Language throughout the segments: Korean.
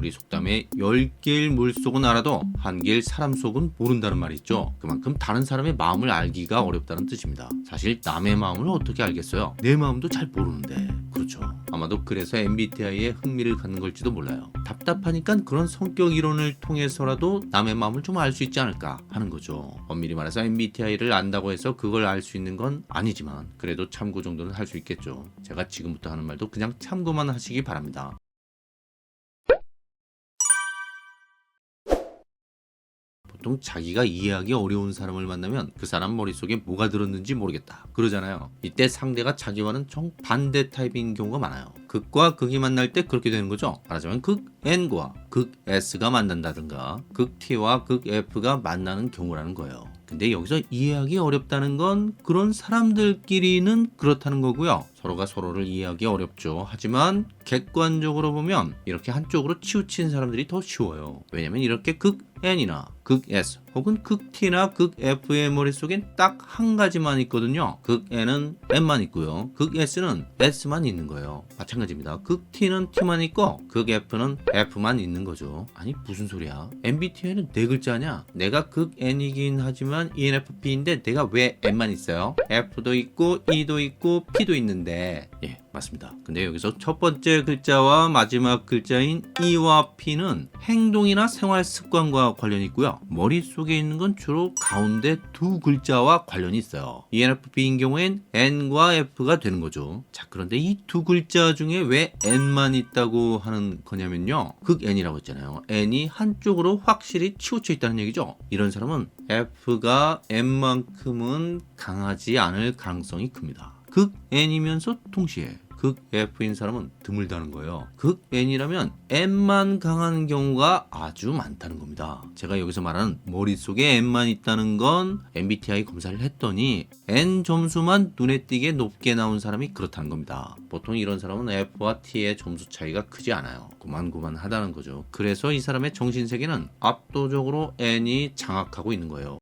우리 속담에 10개일 물속은 알아도 한 개일 사람 속은 모른다는 말이 있죠. 그만큼 다른 사람의 마음을 알기가 어렵다는 뜻입니다. 사실 남의 마음을 어떻게 알겠어요? 내 마음도 잘 모르는데. 그렇죠. 아마도 그래서 MBTI에 흥미를 갖는 걸지도 몰라요. 답답하니까 그런 성격 이론을 통해서라도 남의 마음을 좀 알 수 있지 않을까 하는 거죠. 엄밀히 말해서 MBTI를 안다고 해서 그걸 알 수 있는 건 아니지만 그래도 참고 정도는 할 수 있겠죠. 제가 지금부터 하는 말도 그냥 참고만 하시기 바랍니다. 보통 자기가 이해하기 어려운 사람을 만나면 그 사람 머릿속에 뭐가 들었는지 모르겠다. 그러잖아요. 이때 상대가 자기와는 정반대 타입인 경우가 많아요. 극과 극이 만날 때 그렇게 되는 거죠. 말하자면 극 N과 극 S가 만난다든가 극 T와 극 F가 만나는 경우라는 거예요. 근데 여기서 이해하기 어렵다는 건 그런 사람들끼리는 그렇다는 거고요. 서로가 서로를 이해하기 어렵죠. 하지만 객관적으로 보면 이렇게 한쪽으로 치우친 사람들이 더 쉬워요. 왜냐면 이렇게 극 N이나 극 S 혹은 극 T나 극 F의 머릿속엔 딱 한 가지만 있거든요. 극 N은 N만 있고요. 극 S는 S만 있는 거예요. 마찬가지입니다. 극 T는 T만 있고 극 F는 F만 있는 거죠. 아니 무슨 소리야? MBTI는 네 글자냐? 내가 극 N이긴 하지만 ENFP인데 내가 왜 N만 있어요? F도 있고 E도 있고 P도 있는데 예 맞습니다. 근데 여기서 첫 번째 글자와 마지막 글자인 E와 P는 행동이나 생활 습관과 관련이 있고요. 머릿속에 있는 건 주로 가운데 두 글자와 관련이 있어요. ENFP인 경우엔 N과 F가 되는 거죠. 자, 그런데 이 두 글자 중에 왜 N만 있다고 하는 거냐면요. 극 N이라고 했잖아요. N이 한쪽으로 확실히 치우쳐 있다는 얘기죠. 이런 사람은 F가 N만큼은 강하지 않을 가능성이 큽니다. 극 N이면서 동시에 극 F인 사람은 드물다는 거예요. 극 N이라면 N만 강한 경우가 아주 많다는 겁니다. 제가 여기서 말하는 머릿속에 N만 있다는 건 MBTI 검사를 했더니 N 점수만 눈에 띄게 높게 나온 사람이 그렇다는 겁니다. 보통 이런 사람은 F와 T의 점수 차이가 크지 않아요. 고만고만하다는 거죠. 그래서 이 사람의 정신세계는 압도적으로 N이 장악하고 있는 거예요.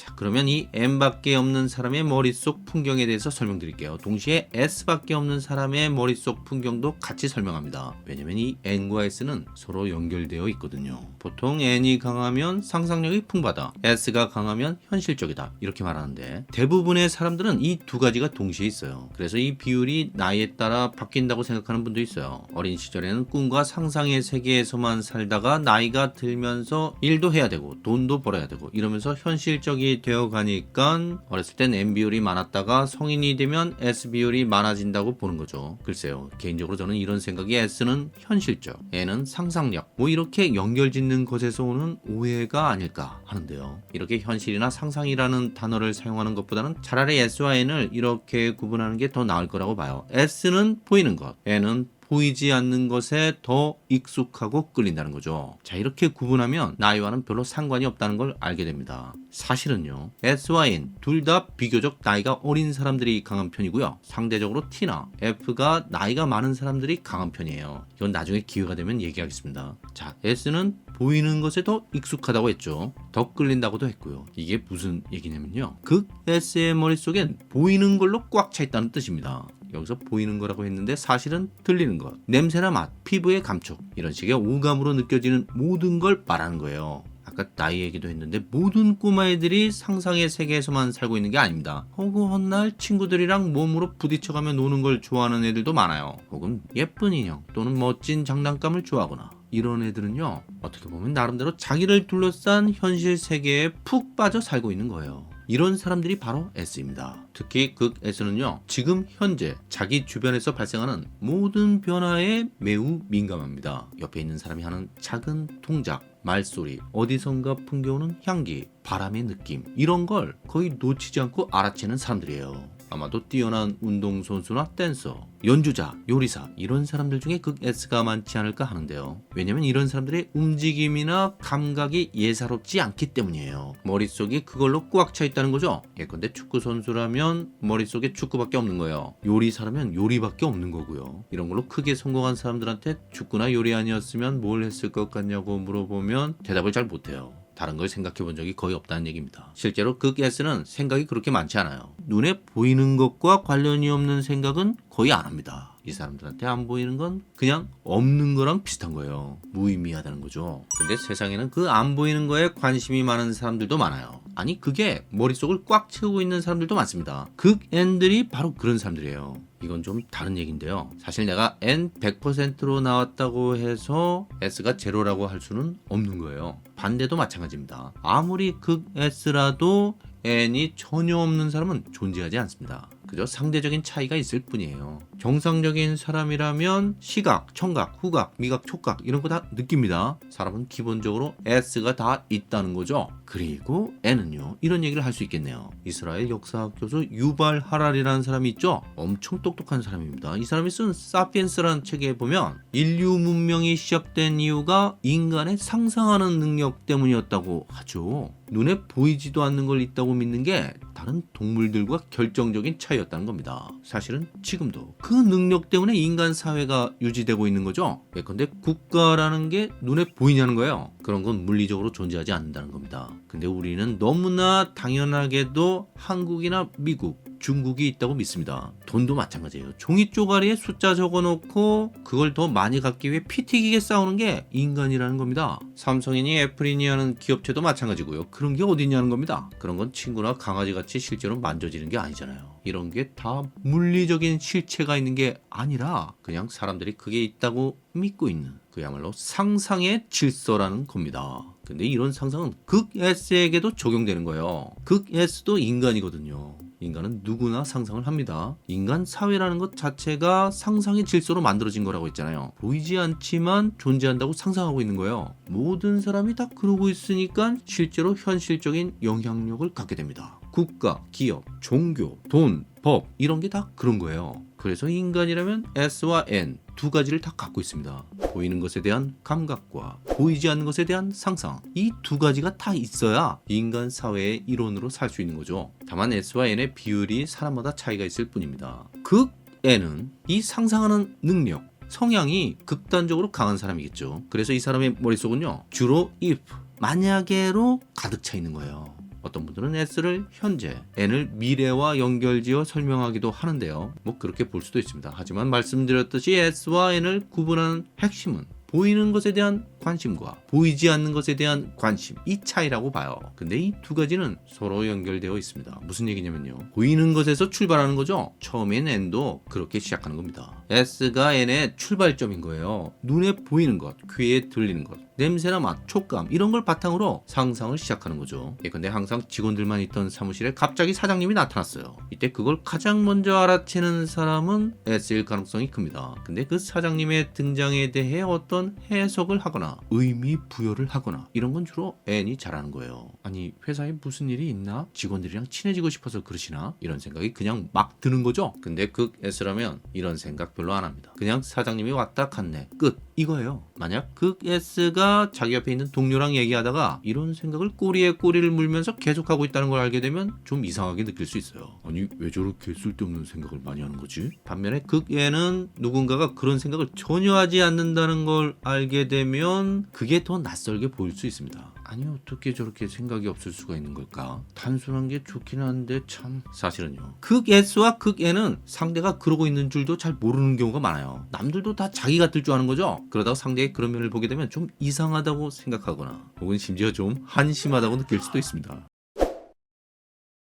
자, 그러면 이 M밖에 없는 사람의 머릿속 풍경에 대해서 설명드릴게요. 동시에 S밖에 없는 사람의 머릿속 풍경도 같이 설명합니다. 왜냐면 이 N과 S는 서로 연결되어 있거든요. 보통 N이 강하면 상상력이 풍부하다. S가 강하면 현실적이다. 이렇게 말하는데 대부분의 사람들은 이 두 가지가 동시에 있어요. 그래서 이 비율이 나이에 따라 바뀐다고 생각하는 분도 있어요. 어린 시절에는 꿈과 상상의 세계에서만 살다가 나이가 들면서 일도 해야 되고 돈도 벌어야 되고 이러면서 현실적 이 되어 가니까 어렸을 땐 N 비율이 많았다가 성인이 되면 S 비율이 많아진다고 보는 거죠. 글쎄요. 개인적으로 저는 이런 생각이 S는 현실적, N은 상상력. 뭐 이렇게 연결 짓는 것에서 오는 오해가 아닐까 하는데요. 이렇게 현실이나 상상이라는 단어를 사용하는 것보다는 차라리 S와 N을 이렇게 구분하는 게 더 나을 거라고 봐요. S는 보이는 것, N은 보이지 않는 것에 더 익숙하고 끌린다는 거죠. 자, 이렇게 구분하면 나이와는 별로 상관이 없다는 걸 알게 됩니다. 사실은요, S와 N 둘 다 비교적 나이가 어린 사람들이 강한 편이고요. 상대적으로 T나 F가 나이가 많은 사람들이 강한 편이에요. 이건 나중에 기회가 되면 얘기하겠습니다. 자, S는 보이는 것에 더 익숙하다고 했죠. 더 끌린다고도 했고요. 이게 무슨 얘기냐면요. 극 S의 머릿속엔 보이는 걸로 꽉 차 있다는 뜻입니다. 여기서 보이는 거라고 했는데 사실은 들리는 것, 냄새나 맛, 피부의 감촉 이런 식의 오감으로 느껴지는 모든 걸 말하는 거예요. 아까 나이 얘기도 했는데 모든 꼬마애들이 상상의 세계에서만 살고 있는 게 아닙니다. 허구한 날 친구들이랑 몸으로 부딪혀가며 노는 걸 좋아하는 애들도 많아요. 혹은 예쁜 인형 또는 멋진 장난감을 좋아하거나 이런 애들은요 어떻게 보면 나름대로 자기를 둘러싼 현실 세계에 푹 빠져 살고 있는 거예요. 이런 사람들이 바로 S입니다. 특히 극 S는요, 지금 현재 자기 주변에서 발생하는 모든 변화에 매우 민감합니다. 옆에 있는 사람이 하는 작은 동작, 말소리, 어디선가 풍겨오는 향기, 바람의 느낌, 이런 걸 거의 놓치지 않고 알아채는 사람들이에요. 아마도 뛰어난 운동선수나 댄서, 연주자, 요리사 이런 사람들 중에 극 S가 많지 않을까 하는데요. 왜냐면 이런 사람들의 움직임이나 감각이 예사롭지 않기 때문이에요. 머릿속이 그걸로 꽉 차 있다는 거죠. 예컨대 축구 선수라면 머릿속에 축구밖에 없는 거예요. 요리사라면 요리밖에 없는 거고요. 이런 걸로 크게 성공한 사람들한테 축구나 요리 아니었으면 뭘 했을 것 같냐고 물어보면 대답을 잘 못해요. 다른 걸 생각해 본 적이 거의 없다는 얘기입니다. 실제로 극 S는 생각이 그렇게 많지 않아요. 눈에 보이는 것과 관련이 없는 생각은 거의 안 합니다. 이 사람들한테 안 보이는 건 그냥 없는 거랑 비슷한 거예요. 무의미하다는 거죠. 근데 세상에는 그 안 보이는 거에 관심이 많은 사람들도 많아요. 아니 그게 머릿속을 꽉 채우고 있는 사람들도 많습니다. 극N들이 바로 그런 사람들이에요. 이건 좀 다른 얘기인데요. 사실 내가 N 100%로 나왔다고 해서 S가 제로라고 할 수는 없는 거예요. 반대도 마찬가지입니다. 아무리 극 S라도 N이 전혀 없는 사람은 존재하지 않습니다. 그저 상대적인 차이가 있을 뿐이에요. 정상적인 사람이라면 시각, 청각, 후각, 미각, 촉각 이런 거 다 느낍니다. 사람은 기본적으로 S가 다 있다는 거죠. 그리고 N은요. 이런 얘기를 할 수 있겠네요. 이스라엘 역사학 교수 유발 하랄이라는 사람이 있죠. 엄청 똑똑한 사람입니다. 이 사람이 쓴 사피엔스라는 책에 보면 인류 문명이 시작된 이유가 인간의 상상하는 능력 때문이었다고 하죠. 눈에 보이지도 않는 걸 있다고 믿는 게 다른 동물들과 결정적인 차이였다는 겁니다. 사실은 지금도 그 능력 때문에 인간 사회가 유지되고 있는 거죠. 예컨대 국가라는 게 눈에 보이냐는 거예요. 그런 건 물리적으로 존재하지 않는다는 겁니다. 근데 우리는 너무나 당연하게도 한국이나 미국, 중국이 있다고 믿습니다. 돈도 마찬가지예요. 종이 쪼가리에 숫자 적어놓고 그걸 더 많이 갖기 위해 피 튀기게 싸우는 게 인간이라는 겁니다. 삼성이니 애플이니 하는 기업체도 마찬가지고요. 그런 게 어디냐는 겁니다. 그런 건 친구나 강아지 같이 실제로 만져지는 게 아니잖아요. 이런 게 다 물리적인 실체가 있는 게 아니라 그냥 사람들이 그게 있다고 믿고 있는 그야말로 상상의 질서라는 겁니다. 근데 이런 상상은 극 S에게도 적용되는 거예요. 극 S도 인간이거든요. 인간은 누구나 상상을 합니다. 인간 사회라는 것 자체가 상상의 질서로 만들어진 거라고 했잖아요. 보이지 않지만 존재한다고 상상하고 있는 거예요. 모든 사람이 다 그러고 있으니까 실제로 현실적인 영향력을 갖게 됩니다. 국가, 기업, 종교, 돈, 법 이런 게 다 그런 거예요. 그래서 인간이라면 S와 N 두 가지를 다 갖고 있습니다. 보이는 것에 대한 감각과 보이지 않는 것에 대한 상상. 이 두 가지가 다 있어야 인간 사회의 일원으로 살 수 있는 거죠. 다만 S와 N의 비율이 사람마다 차이가 있을 뿐입니다. 극 N은 이 상상하는 능력, 성향이 극단적으로 강한 사람이겠죠. 그래서 이 사람의 머릿속은요, 주로 if, 만약에로 가득 차 있는 거예요. 어떤 분들은 S를 현재, N을 미래와 연결지어 설명하기도 하는데요. 뭐 그렇게 볼 수도 있습니다. 하지만 말씀드렸듯이 S와 N을 구분하는 핵심은 보이는 것에 대한 관심과 보이지 않는 것에 대한 관심 이 차이라고 봐요. 근데 이 두 가지는 서로 연결되어 있습니다. 무슨 얘기냐면요. 보이는 것에서 출발하는 거죠. 처음엔 N도 그렇게 시작하는 겁니다. S가 N의 출발점인 거예요. 눈에 보이는 것, 귀에 들리는 것, 냄새나 맛, 촉감 이런 걸 바탕으로 상상을 시작하는 거죠. 예컨대 항상 직원들만 있던 사무실에 갑자기 사장님이 나타났어요. 이때 그걸 가장 먼저 알아채는 사람은 S일 가능성이 큽니다. 근데 그 사장님의 등장에 대해 어떤 해석을 하거나 의미 부여를 하거나 이런 건 주로 N이 잘하는 거예요. 아니 회사에 무슨 일이 있나? 직원들이랑 친해지고 싶어서 그러시나? 이런 생각이 그냥 막 드는 거죠. 근데 극 S라면 이런 생각 별로 안 합니다. 그냥 사장님이 왔다 갔네. 끝. 이거예요. 만약 극 S가 자기 옆에 있는 동료랑 얘기하다가 이런 생각을 꼬리에 꼬리를 물면서 계속하고 있다는 걸 알게 되면 좀 이상하게 느낄 수 있어요. 아니 왜 저렇게 쓸데없는 생각을 많이 하는 거지? 반면에 극 N은 누군가가 그런 생각을 전혀 하지 않는다는 걸 알게 되면 그게 더 낯설게 보일 수 있습니다. 아니 어떻게 저렇게 생각이 없을 수가 있는 걸까? 단순한 게 좋긴 한데 참 사실은요. 극 S와 극 N은 상대가 그러고 있는 줄도 잘 모르는 경우가 많아요. 남들도 다 자기 같을 줄 아는 거죠. 그러다가 상대의 그런 면을 보게 되면 좀 이상하다고 생각하거나 혹은 심지어 좀 한심하다고 느낄 수도 있습니다.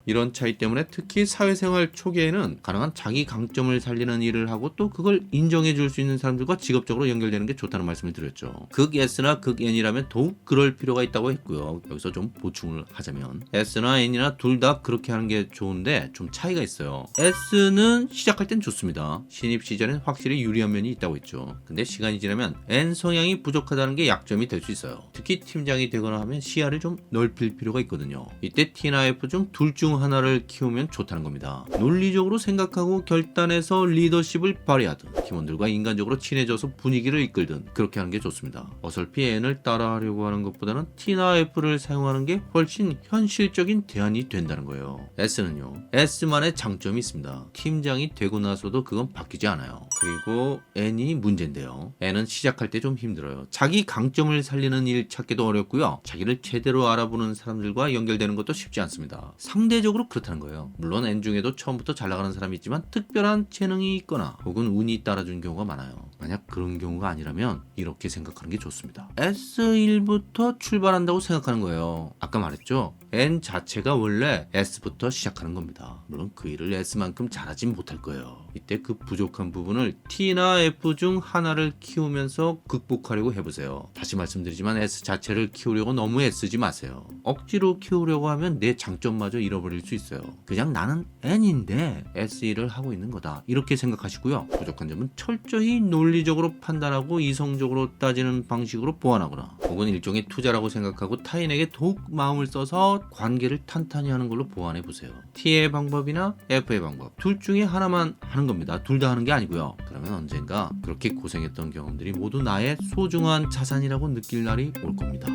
이런 차이 때문에 특히 사회생활 초기에는 가능한 자기 강점을 살리는 일을 하고 또 그걸 인정해 줄 수 있는 사람들과 직업적으로 연결되는 게 좋다는 말씀을 드렸죠. 극 S나 극 N이라면 더욱 그럴 필요가 있다고 했고요. 여기서 좀 보충을 하자면 S나 N이나 둘 다 그렇게 하는 게 좋은데 좀 차이가 있어요. S는 시작할 땐 좋습니다. 신입 시절엔 확실히 유리한 면이 있다고 했죠. 근데 시간이 지나면 N 성향이 부족하다는 게 약점이 될 수 있어요. 특히 팀장이 되거나 하면 시야를 좀 넓힐 필요가 있거든요. 이때 T나 F 중 둘중 하나를 키우면 좋다는 겁니다. 논리적으로 생각하고 결단해서 리더십을 발휘하든 팀원들과 인간적으로 친해져서 분위기를 이끌든 그렇게 하는 게 좋습니다. 어설피 N을 따라하려고 하는 것보다는 T나 F를 사용하는 게 훨씬 현실적인 대안이 된다는 거예요. S는요. S만의 장점이 있습니다. 팀장이 되고 나서도 그건 바뀌지 않아요. 그리고 N이 문제인데요. N은 시작할 때 좀 힘들어요. 자기 강점을 살리는 일 찾기도 어렵고요. 자기를 제대로 알아보는 사람들과 연결되는 것도 쉽지 않습니다. 상대적 전체적으로 그렇다는 거예요. 물론 N 중에도 처음부터 잘 나가는 사람이 있지만 특별한 재능이 있거나 혹은 운이 따라준 경우가 많아요. 만약 그런 경우가 아니라면 이렇게 생각하는 게 좋습니다. S1부터 출발한다고 생각하는 거예요. 아까 말했죠. N 자체가 원래 S부터 시작하는 겁니다. 물론 그 일을 S만큼 잘하진 못할 거예요. 이때 그 부족한 부분을 T나 F 중 하나를 키우면서 극복하려고 해보세요. 다시 말씀드리지만 S 자체를 키우려고 너무 애쓰지 마세요. 억지로 키우려고 하면 내 장점마저 잃어버릴 수 있어요. 그냥 나는 N인데 S1을 하고 있는 거다. 이렇게 생각하시고요. 부족한 점은 철저히 논리적으로 판단하고 이성적으로 따지는 방식으로 보완하거나 혹은 일종의 투자라고 생각하고 타인에게 더욱 마음을 써서 관계를 탄탄히 하는 걸로 보완해 보세요. T의 방법이나 F의 방법 둘 중에 하나만 하는 겁니다. 둘 다 하는 게 아니고요. 그러면 언젠가 그렇게 고생했던 경험들이 모두 나의 소중한 자산이라고 느낄 날이 올 겁니다.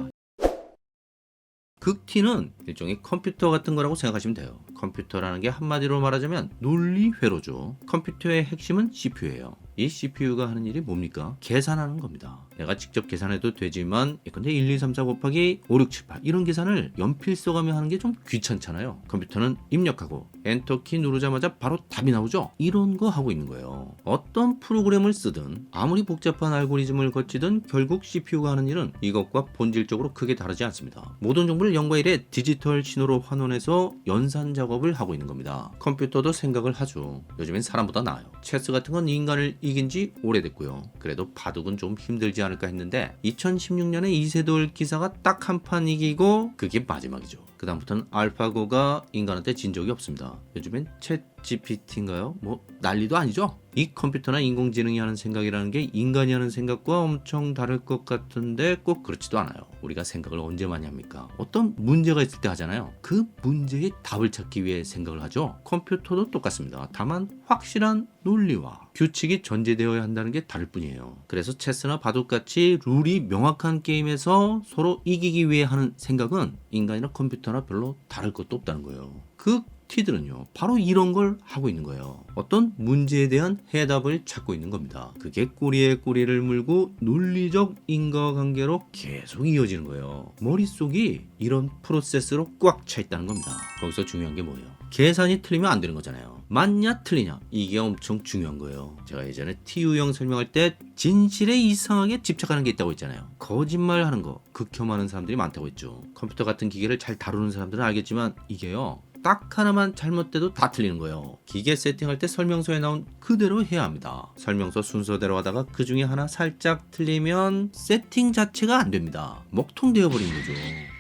극티는 일종의 컴퓨터 같은 거라고 생각하시면 돼요. 컴퓨터라는 게 한마디로 말하자면 논리회로죠. 컴퓨터의 핵심은 CPU예요. 이 CPU가 하는 일이 뭡니까? 계산하는 겁니다. 내가 직접 계산해도 되지만 예컨대 1, 2, 3, 4 곱하기 5, 6, 7, 8 이런 계산을 연필 써가며 하는 게 좀 귀찮잖아요. 컴퓨터는 입력하고 엔터키 누르자마자 바로 답이 나오죠. 이런 거 하고 있는 거예요. 어떤 프로그램을 쓰든 아무리 복잡한 알고리즘을 거치든 결국 CPU가 하는 일은 이것과 본질적으로 크게 다르지 않습니다. 모든 정보를 0과 1의 디지털 신호로 환원해서 연산 작업을 하고 있는 겁니다. 컴퓨터도 생각을 하죠. 요즘엔 사람보다 나아요. 체스 같은 건 인간을 이긴 지 오래됐고요. 그래도 바둑은 좀 힘들지 않을까 했는데 2016년에 이세돌 기사가 딱 한 판 이기고 그게 마지막이죠. 그다음부터는 알파고가 인간한테 진 적이 없습니다. 요즘엔 챗 GPT인가요? 뭐 난리도 아니죠. 이 컴퓨터나 인공지능이 하는 생각이라는 게 인간이 하는 생각과 엄청 다를 것 같은데 꼭 그렇지도 않아요. 우리가 생각을 언제 많이 합니까? 어떤 문제가 있을 때 하잖아요. 그 문제의 답을 찾기 위해 생각을 하죠. 컴퓨터도 똑같습니다. 다만 확실한 논리와 규칙이 전제되어야 한다는 게 다를 뿐이에요. 그래서 체스나 바둑같이 룰이 명확한 게임에서 서로 이기기 위해 하는 생각은 인간이나 컴퓨터나 별로 다를 것도 없다는 거예요. 그 티들은요, 바로 이런 걸 하고 있는 거예요. 어떤 문제에 대한 해답을 찾고 있는 겁니다. 그게 꼬리에 꼬리를 물고 논리적 인과관계로 계속 이어지는 거예요. 머릿속이 이런 프로세스로 꽉 차 있다는 겁니다. 거기서 중요한 게 뭐예요? 계산이 틀리면 안 되는 거잖아요. 맞냐 틀리냐 이게 엄청 중요한 거예요. 제가 예전에 TU형 설명할 때 진실에 이상하게 집착하는 게 있다고 했잖아요. 거짓말하는 거 극혐하는 사람들이 많다고 했죠. 컴퓨터 같은 기계를 잘 다루는 사람들은 알겠지만 이게요. 딱 하나만 잘못돼도 다 틀리는 거예요. 기계 세팅할 때 설명서에 나온 그대로 해야 합니다. 설명서 순서대로 하다가 그 중에 하나 살짝 틀리면 세팅 자체가 안 됩니다. 먹통 되어버리는 거죠.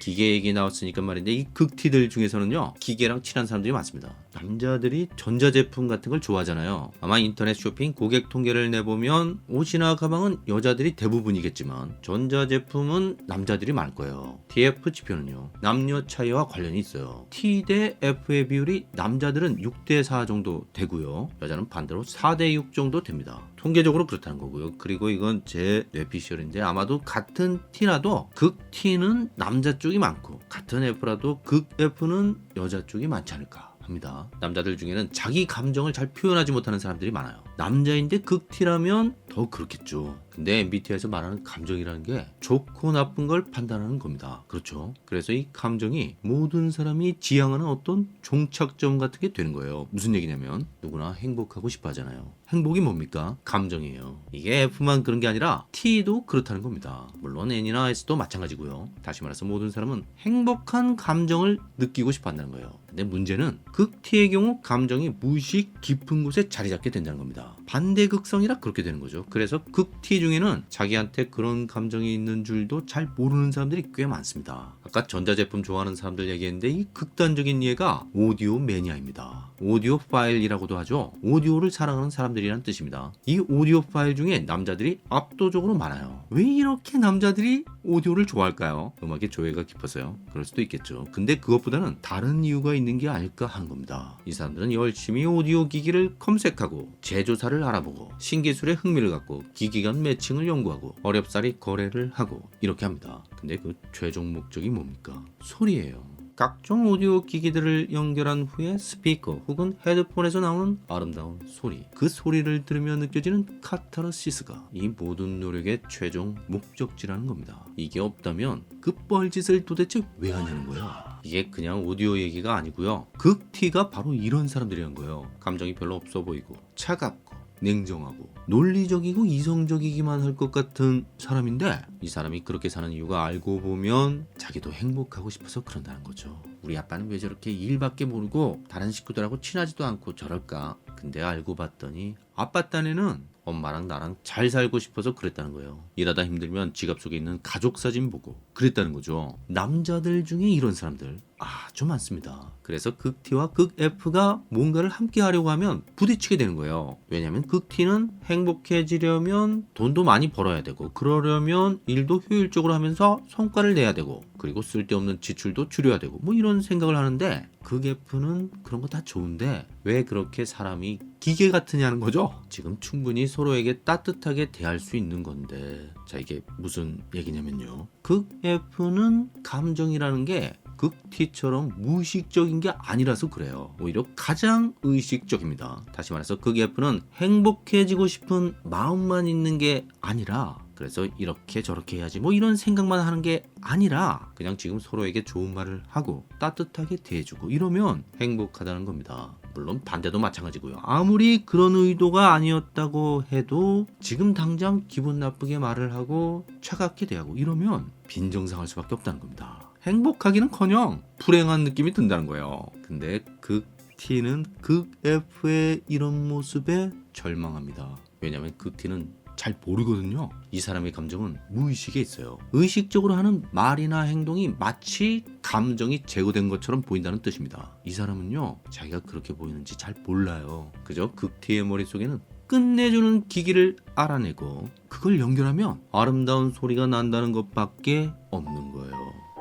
기계 얘기 나왔으니까 말인데 이 극티들 중에서는요 기계랑 친한 사람들이 많습니다. 남자들이 전자제품 같은 걸 좋아하잖아요. 아마 인터넷 쇼핑 고객 통계를 내보면 옷이나 가방은 여자들이 대부분이겠지만 전자제품은 남자들이 많을 거예요. TF 지표는요 남녀 차이와 관련이 있어요. T 대 F의 비율이 남자들은 6대 4 정도 되고요. 여자는 반대로 4대 6 정도 됩니다. 통계적으로 그렇다는 거고요. 그리고 이건 제 뇌피셜인데 아마도 같은 T라도 극 T는 남자 쪽이 많고 같은 F라도 극 F는 여자 쪽이 많지 않을까. 합니다. 남자들 중에는 자기 감정을 잘 표현하지 못하는 사람들이 많아요. 남자인데 극티라면 더 그렇겠죠. 근데 MBTI에서 말하는 감정이라는 게 좋고 나쁜 걸 판단하는 겁니다. 그렇죠. 그래서 이 감정이 모든 사람이 지향하는 어떤 종착점 같은 게 되는 거예요. 무슨 얘기냐면 누구나 행복하고 싶어 하잖아요. 행복이 뭡니까? 감정이에요. 이게 F만 그런 게 아니라 T도 그렇다는 겁니다. 물론 N이나 S도 마찬가지고요. 다시 말해서 모든 사람은 행복한 감정을 느끼고 싶어 한다는 거예요. 근데 문제는 극 T의 경우 감정이 무의식 깊은 곳에 자리 잡게 된다는 겁니다. 반대 극성이라 그렇게 되는 거죠. 그래서 극 T 중에는 자기한테 그런 감정이 있는 줄도 잘 모르는 사람들이 꽤 많습니다. 아까 전자제품 좋아하는 사람들 얘기했는데 이 극단적인 예가 오디오 매니아입니다. 오디오 파일이라고도 하죠. 오디오를 사랑하는 사람들이란 뜻입니다. 이 오디오 파일 중에 남자들이 압도적으로 많아요. 왜 이렇게 남자들이 오디오를 좋아할까요? 음악의 조예가 깊어서요. 그럴 수도 있겠죠. 근데 그것보다는 다른 이유가 있는 게 아닐까 하는 겁니다. 이 사람들은 열심히 오디오 기기를 검색하고 제조사를 알아보고 신기술에 흥미를 갖고 기기 간 매칭을 연구하고 어렵사리 거래를 하고 이렇게 합니다. 근데 그 최종 목적이 뭡니까? 소리예요. 각종 오디오 기기들을 연결한 후에 스피커 혹은 헤드폰에서 나오는 아름다운 소리 그 소리를 들으며 느껴지는 카타르시스가 이 모든 노력의 최종 목적지라는 겁니다 이게 없다면 그 뻘짓을 도대체 왜 하냐는 거예요 이게 그냥 오디오 얘기가 아니고요. 극티가 바로 이런 사람들이란 거예요. 감정이 별로 없어 보이고 차갑고 냉정하고 논리적이고 이성적이기만 할 것 같은 사람인데 이 사람이 그렇게 사는 이유가 알고 보면 자기도 행복하고 싶어서 그런다는 거죠. 우리 아빠는 왜 저렇게 일밖에 모르고 다른 식구들하고 친하지도 않고 저럴까? 근데 알고 봤더니 아빠 딴에는 엄마랑 나랑 잘 살고 싶어서 그랬다는 거예요. 일하다 힘들면 지갑 속에 있는 가족 사진 보고 그랬다는 거죠. 남자들 중에 이런 사람들 아주 많습니다. 그래서 극T와 극F가 뭔가를 함께 하려고 하면 부딪히게 되는 거예요. 왜냐하면 극T는 행복해지려면 돈도 많이 벌어야 되고 그러려면 일도 효율적으로 하면서 성과를 내야 되고 그리고 쓸데없는 지출도 줄여야 되고 뭐 이런 생각을 하는데 극F는 그런 거 다 좋은데 왜 그렇게 사람이 기계 같으냐는 거죠. 지금 충분히 서로에게 따뜻하게 대할 수 있는 건데 자 이게 무슨 얘기냐면요. 극F는 감정이라는 게 극T처럼 무의식적인 게 아니라서 그래요. 오히려 가장 의식적입니다. 다시 말해서 극F는 행복해지고 싶은 마음만 있는 게 아니라 그래서 이렇게 저렇게 해야지 뭐 이런 생각만 하는 게 아니라 그냥 지금 서로에게 좋은 말을 하고 따뜻하게 대해주고 이러면 행복하다는 겁니다. 물론 반대도 마찬가지고요. 아무리 그런 의도가 아니었다고 해도 지금 당장 기분 나쁘게 말을 하고 차갑게 대하고 이러면 빈정상할 수밖에 없다는 겁니다. 행복하기는커녕 불행한 느낌이 든다는 거예요. 근데 극 T는 극 F의 이런 모습에 절망합니다. 왜냐하면 극 T는 잘 모르거든요. 이 사람의 감정은 무의식에 있어요. 의식적으로 하는 말이나 행동이 마치 감정이 제거된 것처럼 보인다는 뜻입니다. 이 사람은요, 자기가 그렇게 보이는지 잘 몰라요. 그저 극티의 머릿속에는 끝내주는 기기를 알아내고 그걸 연결하면 아름다운 소리가 난다는 것밖에 없는 거예요.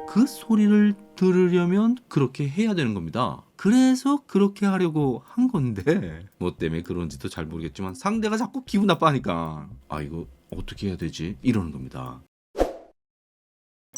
그 소리를 들으려면 그렇게 해야 되는 겁니다. 그래서 그렇게 하려고 한 건데. 뭐 때문에 그런지도 잘 모르겠지만 상대가 자꾸 기분 나빠하니까. 아 이거 어떻게 해야 되지? 이러는 겁니다.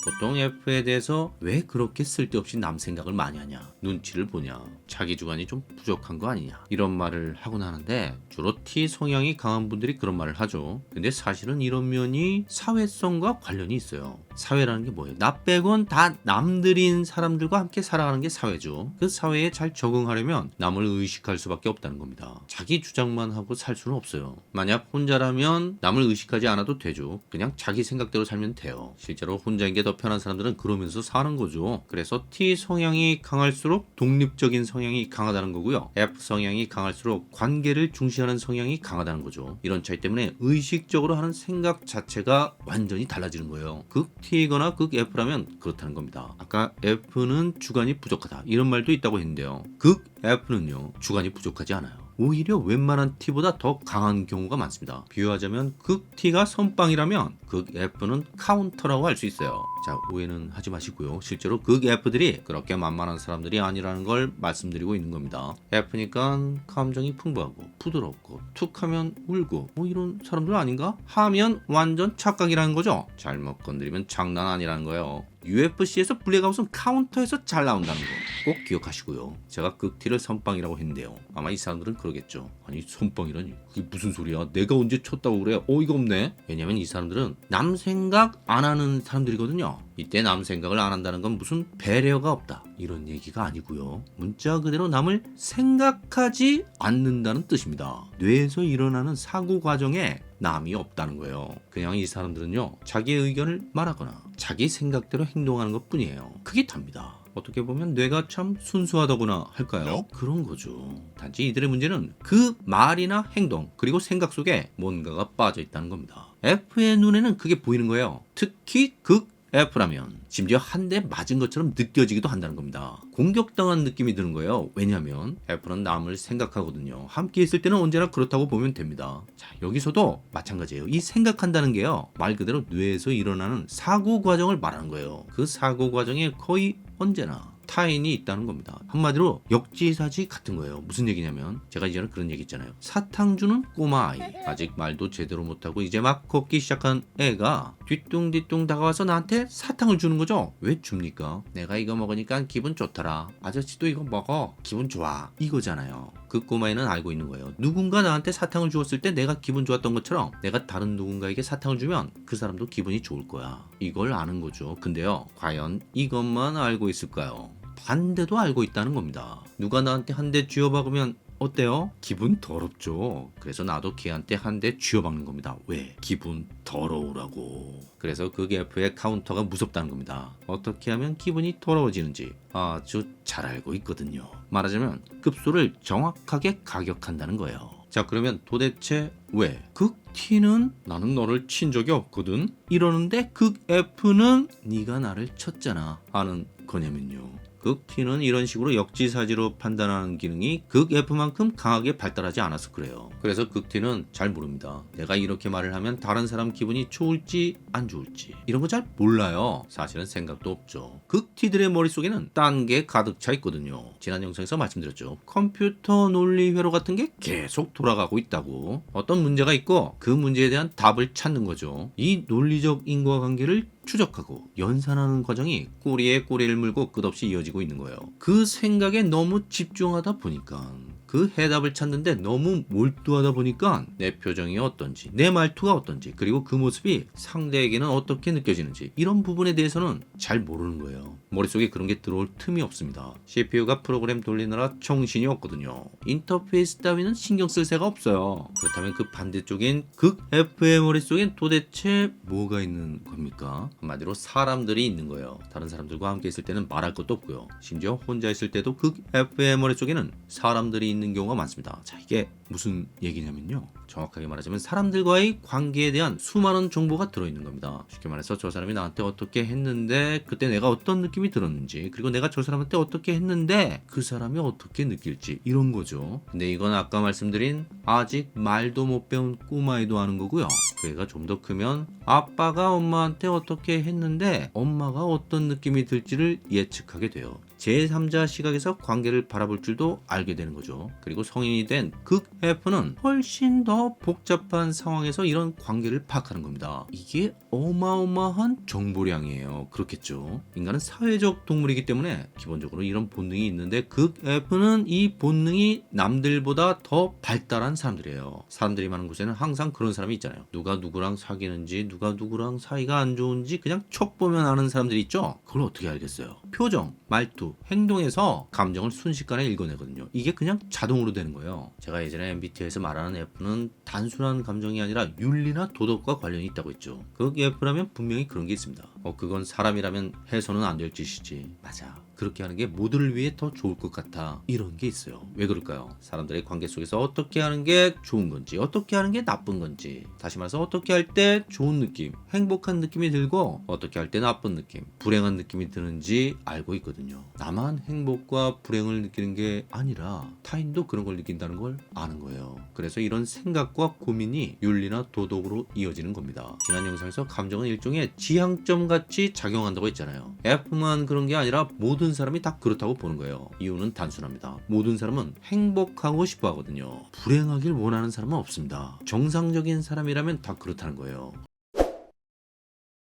보통 F에 대해서 왜 그렇게 쓸데없이 남 생각을 많이 하냐? 눈치를 보냐? 자기 주관이 좀 부족한 거 아니냐? 이런 말을 하곤 하는데 주로 T 성향이 강한 분들이 그런 말을 하죠. 근데 사실은 이런 면이 사회성과 관련이 있어요. 사회라는 게 뭐예요? 나 빼곤 다 남들인 사람들과 함께 살아가는 게 사회죠. 그 사회에 잘 적응하려면 남을 의식할 수밖에 없다는 겁니다. 자기 주장만 하고 살 수는 없어요. 만약 혼자라면 남을 의식하지 않아도 되죠. 그냥 자기 생각대로 살면 돼요. 실제로 혼자인 게 더 편한 사람들은 그러면서 사는 거죠. 그래서 T 성향이 강할수록 독립적인 성향이 강하다는 거고요. F 성향이 강할수록 관계를 중시하는 성향이 강하다는 거죠. 이런 차이 때문에 의식적으로 하는 생각 자체가 완전히 달라지는 거예요. 극 T거나 극 F라면 그렇다는 겁니다. 아까 F는 주관이 부족하다 이런 말도 있다고 했는데요. 극 F는요 주관이 부족하지 않아요. 오히려 웬만한 T보다 더 강한 경우가 많습니다. 비유하자면 극 T가 선빵이라면 극 F는 카운터라고 할 수 있어요. 자 오해는 하지 마시고요. 실제로 극 F들이 그렇게 만만한 사람들이 아니라는 걸 말씀드리고 있는 겁니다. F니까 감정이 풍부하고 부드럽고 툭하면 울고 뭐 이런 사람들 아닌가? 하면 완전 착각이라는 거죠. 잘못 건드리면 장난 아니라는 거예요. UFC에서 블랙아웃은 카운터에서 잘 나온다는 거 꼭 기억하시고요. 제가 극티를 선빵이라고 했는데요. 아마 이 사람들은 그러겠죠. 아니 선빵이라니 그게 무슨 소리야? 내가 언제 쳤다고 그래? 어이가 없네. 왜냐면 이 사람들은 남 생각 안 하는 사람들이거든요. 이때 남 생각을 안 한다는 건 무슨 배려가 없다 이런 얘기가 아니고요. 문자 그대로 남을 생각하지 않는다는 뜻입니다. 뇌에서 일어나는 사고 과정에 남이 없다는 거예요. 그냥 이 사람들은요, 자기의 의견을 말하거나 자기 생각대로 행동하는 것 뿐이에요. 그게 답니다. 어떻게 보면 뇌가 참 순수하다거나 할까요? 그런 거죠. 단지 이들의 문제는 그 말이나 행동, 그리고 생각 속에 뭔가가 빠져 있다는 겁니다. F의 눈에는 그게 보이는 거예요. 특히 극 F라면 심지어 한 대 맞은 것처럼 느껴지기도 한다는 겁니다. 공격당한 느낌이 드는 거예요. 왜냐하면 F는 남을 생각하거든요. 함께 있을 때는 언제나 그렇다고 보면 됩니다. 자 여기서도 마찬가지예요. 이 생각한다는 게요 말 그대로 뇌에서 일어나는 사고 과정을 말하는 거예요. 그 사고 과정에 거의 언제나 타인이 있다는 겁니다. 한마디로 역지사지 같은 거예요. 무슨 얘기냐면 제가 이전에 그런 얘기 있잖아요. 사탕 주는 꼬마 아이. 아직 말도 제대로 못하고 이제 막 걷기 시작한 애가 뒤뚱뒤뚱 다가와서 나한테 사탕을 주는 거죠. 왜 줍니까? 내가 이거 먹으니까 기분 좋더라. 아저씨도 이거 먹어. 기분 좋아. 이거잖아요. 그 꼬마애는 알고 있는 거예요. 누군가 나한테 사탕을 주었을 때 내가 기분 좋았던 것처럼 내가 다른 누군가에게 사탕을 주면 그 사람도 기분이 좋을 거야. 이걸 아는 거죠. 근데요, 과연 이것만 알고 있을까요? 반대도 알고 있다는 겁니다. 누가 나한테 한 대 쥐어박으면 어때요? 기분 더럽죠. 그래서 나도 걔한테 한 대 쥐어박는 겁니다. 왜? 기분 더러우라고. 그래서 그 F의 카운터가 무섭다는 겁니다. 어떻게 하면 기분이 더러워지는지 아주 잘 알고 있거든요. 말하자면 급소를 정확하게 가격한다는 거예요. 자 그러면 도대체 왜? 극 T는 나는 너를 친 적이 없거든 이러는데 극 F는 네가 나를 쳤잖아 하는 거냐면요. 극 T는 이런 식으로 역지사지로 판단하는 기능이 극 F만큼 강하게 발달하지 않아서 그래요. 그래서 극 T는 잘 모릅니다. 내가 이렇게 말을 하면 다른 사람 기분이 좋을지 안 좋을지 이런 거 잘 몰라요. 사실은 생각도 없죠. 극 T들의 머릿속에는 딴 게 가득 차 있거든요. 지난 영상에서 말씀드렸죠. 컴퓨터 논리 회로 같은 게 계속 돌아가고 있다고. 어떤 문제가 있고 그 문제에 대한 답을 찾는 거죠. 이 논리적 인과관계를 추적하고 연산하는 과정이 꼬리에 꼬리를 물고 끝없이 이어지고 있는 거예요. 그 생각에 너무 집중하다 보니까 그 해답을 찾는데 너무 몰두하다 보니까 내 표정이 어떤지, 내 말투가 어떤지, 그리고 그 모습이 상대에게는 어떻게 느껴지는지 이런 부분에 대해서는 잘 모르는 거예요. 머릿속에 그런 게 들어올 틈이 없습니다. CPU가 프로그램 돌리느라 정신이 없거든요. 인터페이스 따위는 신경 쓸 새가 없어요. 그렇다면 그 반대쪽인 극 F의 머릿속엔 도대체 뭐가 있는 겁니까? 한마디로 사람들이 있는 거예요. 다른 사람들과 함께 있을 때는 말할 것도 없고요. 심지어 혼자 있을 때도 극 F의 머릿속에는 사람들이 있는 경우가 많습니다. 자, 이게 무슨 얘기냐면요. 정확하게 말하자면 사람들과의 관계에 대한 수많은 정보가 들어있는 겁니다. 쉽게 말해서 저 사람이 나한테 어떻게 했는데 그때 내가 어떤 느낌이 들었는지 그리고 내가 저 사람한테 어떻게 했는데 그 사람이 어떻게 느낄지 이런 거죠. 근데 이건 아까 말씀드린 아직 말도 못 배운 꼬마이도 하는 거고요. 그 애가 좀 더 크면 아빠가 엄마한테 어떻게 했는데 엄마가 어떤 느낌이 들지를 예측하게 돼요. 제3자 시각에서 관계를 바라볼 줄도 알게 되는 거죠. 그리고 성인이 된 극 F는 훨씬 더 복잡한 상황에서 이런 관계를 파악하는 겁니다. 이게 어마어마한 정보량이에요. 그렇겠죠. 인간은 사회적 동물이기 때문에 기본적으로 이런 본능이 있는데 극 F는 이 본능이 남들보다 더 발달한 사람들이에요. 사람들이 많은 곳에는 항상 그런 사람이 있잖아요. 누가 누구랑 사귀는지, 누가 누구랑 사이가 안 좋은지 그냥 척 보면 아는 사람들이 있죠. 그걸 어떻게 알겠어요? 표정, 말투, 행동에서 감정을 순식간에 읽어내거든요. 이게 그냥 자동으로 되는 거예요. 제가 예전에 MBTI에서 말하는 F는 단순한 감정이 아니라 윤리나 도덕과 관련이 있다고 했죠. 그 F라면 분명히 그런 게 있습니다. 어, 그건 사람이라면 해서는 안 될 짓이지. 맞아. 그렇게 하는 게 모두를 위해 더 좋을 것 같아. 이런 게 있어요. 왜 그럴까요? 사람들의 관계 속에서 어떻게 하는 게 좋은 건지, 어떻게 하는 게 나쁜 건지, 다시 말해서 어떻게 할 때 좋은 느낌, 행복한 느낌이 들고, 어떻게 할 때 나쁜 느낌, 불행한 느낌이 드는지 알고 있거든요. 나만 행복과 불행을 느끼는 게 아니라 타인도 그런 걸 느낀다는 걸 아는 거예요. 그래서 이런 생각과 고민이 윤리나 도덕으로 이어지는 겁니다. 지난 영상에서 감정은 일종의 지향점 같이 작용한다고 했잖아요. F만 그런 게 아니라 모든 사람이 다 그렇다고 보는 거예요. 이유는 단순합니다. 모든 사람은 행복하고 싶어 하거든요. 불행하길 원하는 사람은 없습니다. 정상적인 사람이라면 다 그렇다는 거예요.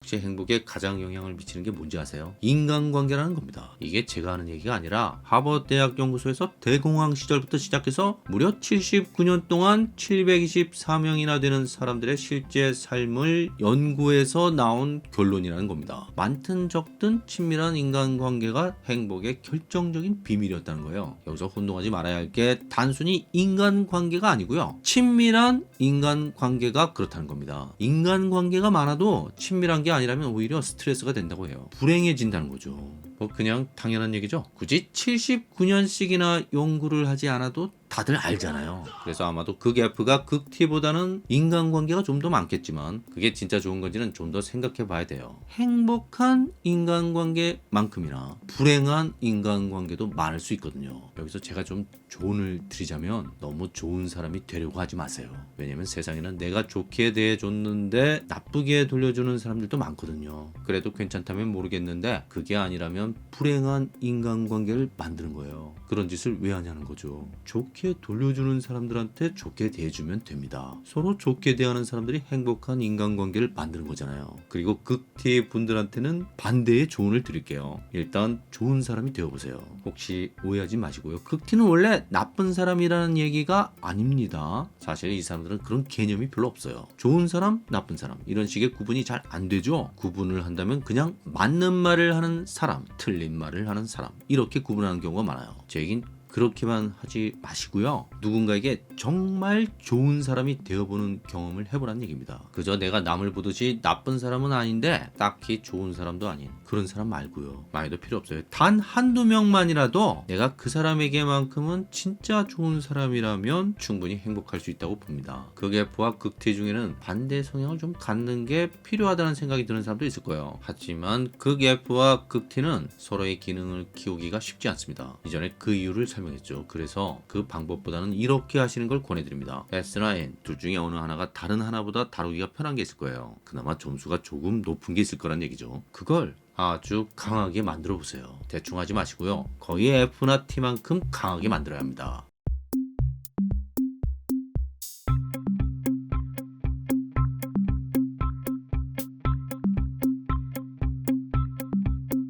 혹시 행복에 가장 영향을 미치는 게 뭔지 아세요? 인간관계라는 겁니다. 이게 제가 하는 얘기가 아니라 하버드 대학 연구소에서 대공황 시절부터 시작해서 무려 79년 동안 724명이나 되는 사람들의 실제 삶을 연구해서 나온 결론이라는 겁니다. 많든 적든 친밀한 인간관계가 행복의 결정적인 비밀이었다는 거예요. 여기서 혼동하지 말아야 할 게 단순히 인간관계가 아니고요. 친밀한 인간관계가 그렇다는 겁니다. 인간관계가 많아도 친밀한 게 아니라면 오히려 스트레스가 된다고 해요. 불행해진다는 거죠. 뭐 그냥 당연한 얘기죠. 굳이 79년씩이나 연구를 하지 않아도 다들 알잖아요. 그래서 아마도 극 F가 극 T보다는 인간관계가 좀 더 많겠지만 그게 진짜 좋은 건지는 좀 더 생각해 봐야 돼요. 행복한 인간관계만큼이나 불행한 인간관계도 많을 수 있거든요. 여기서 제가 좀 조언을 드리자면 너무 좋은 사람이 되려고 하지 마세요. 왜냐면 세상에는 내가 좋게 대해 줬는데 나쁘게 돌려주는 사람들도 많거든요. 그래도 괜찮다면 모르겠는데 그게 아니라면 불행한 인간관계를 만드는 거예요. 그런 짓을 왜 하냐는 거죠. 좋게 돌려주는 사람들한테 좋게 대해주면 됩니다. 서로 좋게 대하는 사람들이 행복한 인간관계를 만드는 거잖아요. 그리고 극티 분들한테는 반대의 조언을 드릴게요. 일단 좋은 사람이 되어보세요. 혹시 오해하지 마시고요. 극티는 원래 나쁜 사람이라는 얘기가 아닙니다. 사실 이 사람들은 그런 개념이 별로 없어요. 좋은 사람, 나쁜 사람 이런 식의 구분이 잘 안 되죠. 구분을 한다면 그냥 맞는 말을 하는 사람, 틀린 말을 하는 사람 이렇게 구분하는 경우가 많아요. 제 얘긴 그렇게만 하지 마시고요. 누군가에게 정말 좋은 사람이 되어보는 경험을 해보라는 얘기입니다. 그저 내가 남을 보듯이 나쁜 사람은 아닌데 딱히 좋은 사람도 아닌 그런 사람 말고요. 많이도 필요 없어요. 단 한두 명만이라도 내가 그 사람에게만큼은 진짜 좋은 사람이라면 충분히 행복할 수 있다고 봅니다. 극의 부합 극티 중에는 반대 성향을 좀 갖는 게 필요하다는 생각이 드는 사람도 있을 거예요. 하지만 극의 부합 극티는 서로의 기능을 키우기가 쉽지 않습니다. 이전에 그 이유를 설명했죠. 그래서 그 방법보다는 이렇게 하시는 걸 권해드립니다. S나 N 둘 중에 어느 하나가 다른 하나보다 다루기가 편한 게 있을 거예요. 그나마 점수가 조금 높은 게 있을 거란 얘기죠. 그걸 아주 강하게 만들어 보세요. 대충 하지 마시고요. 거의 F나 T만큼 강하게 만들어야 합니다.